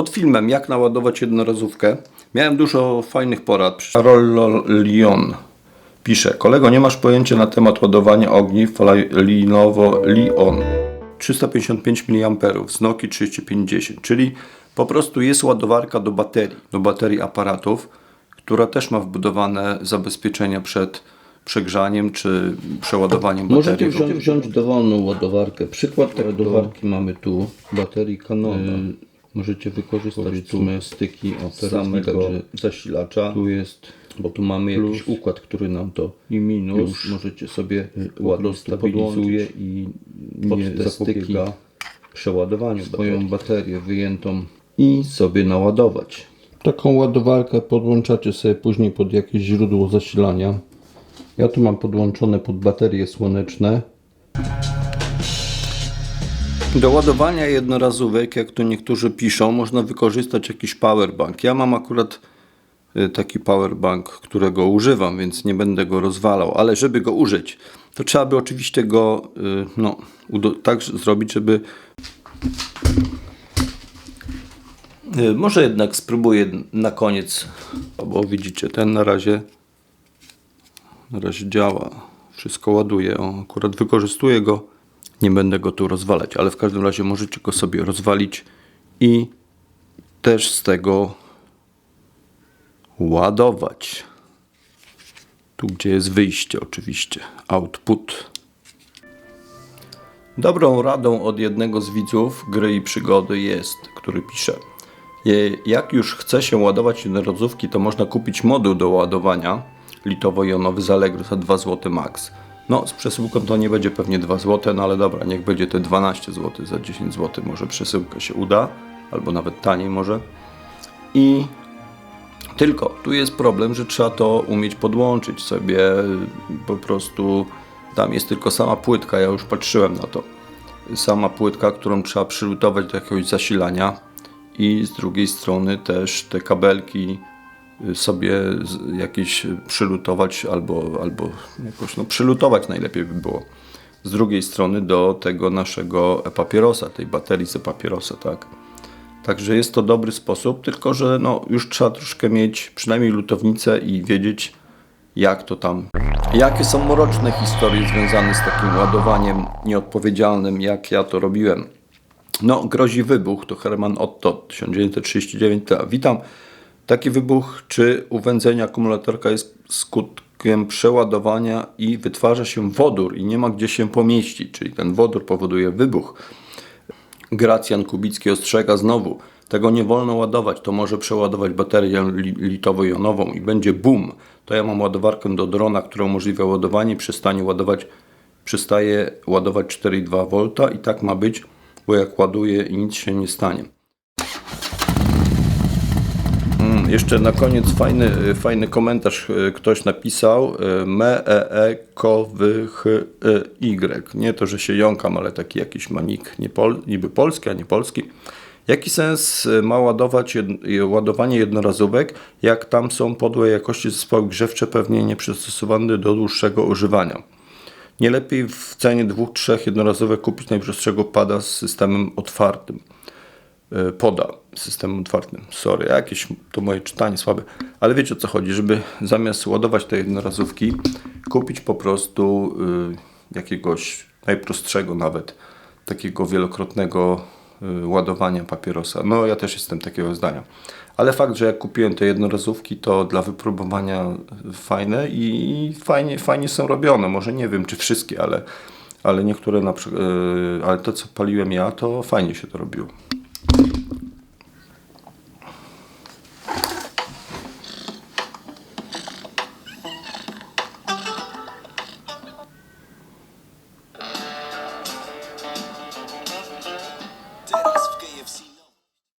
Pod filmem Jak naładować jednorazówkę miałem dużo fajnych porad. Rollo Lyon pisze Kolego, nie masz pojęcia na temat ładowania ogniw linowo-Lion 355 mA z Noki 3510, czyli po prostu jest ładowarka do baterii, do baterii aparatów, która też ma wbudowane zabezpieczenia przed przegrzaniem czy przeładowaniem Możecie baterii. wziąć, wziąć dowolną ładowarkę. Przykład tej ładowarki mamy tu. baterii Canona. Y, możecie wykorzystać tu Powiedzmy styki operacji, samego także zasilacza. tu jest bo tu mamy plus jakiś układ, który nam to i minus. już możecie sobie ładnie ładnie stabilizuje i nie te zapobiega przeładowaniu swoją baterii. baterię wyjętą. i sobie naładować. Taką ładowarkę podłączacie sobie później pod jakieś źródło zasilania. Ja tu mam podłączone pod baterie słoneczne. Do ładowania jednorazówek, jak to niektórzy piszą, można wykorzystać jakiś powerbank. Ja mam akurat y, taki powerbank, którego używam, więc nie będę go rozwalał, ale żeby go użyć, to trzeba by oczywiście go y, no, tak zrobić, żeby. Y, Może jednak spróbuję na koniec, bo widzicie, ten na razie na razie działa. Wszystko ładuje. O, akurat wykorzystuję go. Nie będę go tu rozwalać, ale w każdym razie możecie go sobie rozwalić i też z tego ładować. Tu, gdzie jest wyjście, oczywiście. Output. Dobrą radą od jednego z widzów gry i przygody jest, który pisze. Jak już chce się ładować jednorazówki, to można kupić moduł do ładowania litowo-jonowy z Allegro za 2 zł max. No, z przesyłką to nie będzie pewnie 2 zł, no ale dobra, niech będzie te 12 zł za 10 zł. Może przesyłka się uda, albo nawet taniej może. I tylko tu jest problem, że trzeba to umieć podłączyć sobie po prostu. Tam jest tylko sama płytka, ja już patrzyłem na to. Sama płytka, którą trzeba przylutować do jakiegoś zasilania i z drugiej strony też te kabelki sobie jakieś przylutować albo, albo jakoś no, przylutować najlepiej by było. Z drugiej strony do tego naszego papierosa, tej baterii z papierosa, tak. Także jest to dobry sposób, tylko że no, już trzeba troszkę mieć przynajmniej lutownicę i wiedzieć, jak to tam. Jakie są mroczne historie związane z takim ładowaniem nieodpowiedzialnym, jak ja to robiłem. No, grozi wybuch, to Herman Otto, 1939. Ta. Witam. Taki wybuch czy uwędzenie akumulatorka jest skutkiem przeładowania i wytwarza się wodór i nie ma gdzie się pomieścić, czyli ten wodór powoduje wybuch. Gracjan Kubicki ostrzega znowu, tego nie wolno ładować, to może przeładować baterię li- litowo-jonową i będzie boom. To ja mam ładowarkę do drona, która umożliwia ładowanie, przestanie ładować, przestaje ładować 4,2 V i tak ma być, bo jak ładuję i nic się nie stanie. Jeszcze na koniec fajny, fajny komentarz e, ktoś napisał. e, Me e e ko wy e, y. Nie to, że się jąkam, ale taki jakiś ma nick, nie pol, niby polski, a nie polski. Jaki sens e, ma ładować jed, ładowanie jednorazówek, jak tam są podłe jakości zespoły grzewcze, pewnie nieprzystosowane do dłuższego używania? Nie lepiej w cenie dwóch, trzech jednorazówek kupić najprostszego pada z systemem otwartym poda systemem otwartym. Sorry, jakieś to moje czytanie słabe. Ale wiecie o co chodzi, żeby zamiast ładować te jednorazówki, kupić po prostu y, jakiegoś najprostszego nawet, takiego wielokrotnego y, ładowania papierosa. No ja też jestem takiego zdania. Ale fakt, że jak kupiłem te jednorazówki, to dla wypróbowania fajne i fajnie, fajnie są robione. Może nie wiem, czy wszystkie, ale, ale niektóre na przykład, y, ale to co paliłem ja, to fajnie się to robiło.